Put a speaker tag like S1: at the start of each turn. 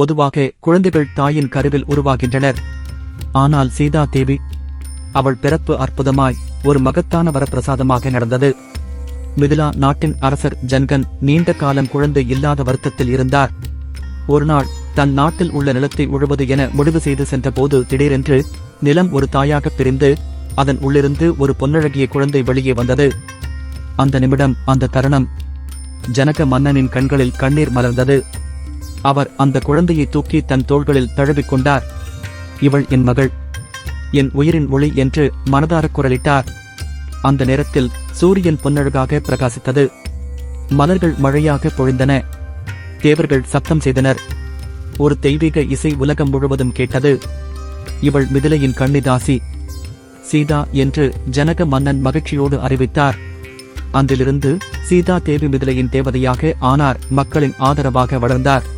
S1: பொதுவாக குழந்தைகள் தாயின் கருவில் உருவாகின்றனர். ஆனால் சீதா தேவி அவள் பிறப்பு அற்புதமாய் ஒரு மகத்தான வரப்பிரசாதமாக நடந்தது. மிதிலா நாட்டின் அரசர் ஜன்கன் நீண்ட காலம் குழந்தை இல்லாத வருத்தத்தில் இருந்தார். ஒருநாள் தன் நாட்டில் உள்ள நிலத்தை உழுவது என முடிவு செய்து சென்றபோது திடீரென்று நிலம் ஒரு தாயாக பிரிந்து அதன் உள்ளிருந்து ஒரு பொன்னழகிய குழந்தை வெளியே வந்தது. அந்த நிமிடம் அந்த தருணம் ஜனக மன்னனின் கண்களில் கண்ணீர் மலர்ந்தது. அவர் அந்த குழந்தையை தூக்கி தன் தோள்களில் தழுவிக் கொண்டார் இவள் என் மகள். என் உயிரின் ஒளி என்று மனதார குரலிட்டார். அந்த நேரத்தில் சூரியன் பொன்னழகாக பிரகாசித்தது. மலர்கள் மழையாக பொழிந்தன. தேவர்கள் சத்தம் செய்தனர். ஒரு தெய்வீக இசை உலகம் முழுவதும் கேட்டது. இவள் மிதிலையின் கண்ணிதாசி. சீதா என்று ஜனக மன்னன் மகிழ்ச்சியோடு அறிவித்தார். அன்றிலிருந்து சீதா தேவி மிதிலையின் தேவதையாக ஆனார். மக்களின் ஆதரவாக வளர்ந்தார்.